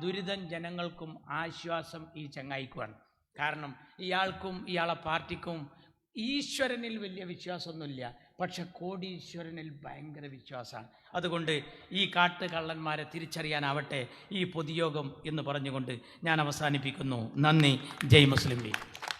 ദുരിതം ജനങ്ങൾക്കും ആശ്വാസം ഈ ചങ്ങായിക്കുമാണ് കാരണം ഇയാൾക്കും ഇയാളെ പാർട്ടിക്കും ഈശ്വരനിൽ വലിയ വിശ്വാസമൊന്നുമില്ല. പക്ഷെ കോടീശ്വരനിൽ ഭയങ്കര വിശ്വാസമാണ്. അതുകൊണ്ട് ഈ കാട്ടുകള്ളന്മാരെ തിരിച്ചറിയാനാവട്ടെ ഈ പൊതുയോഗം എന്ന് പറഞ്ഞുകൊണ്ട് ഞാൻ അവസാനിപ്പിക്കുന്നു. നന്ദി. ജയ് മുസ്ലിം ലീഗ്.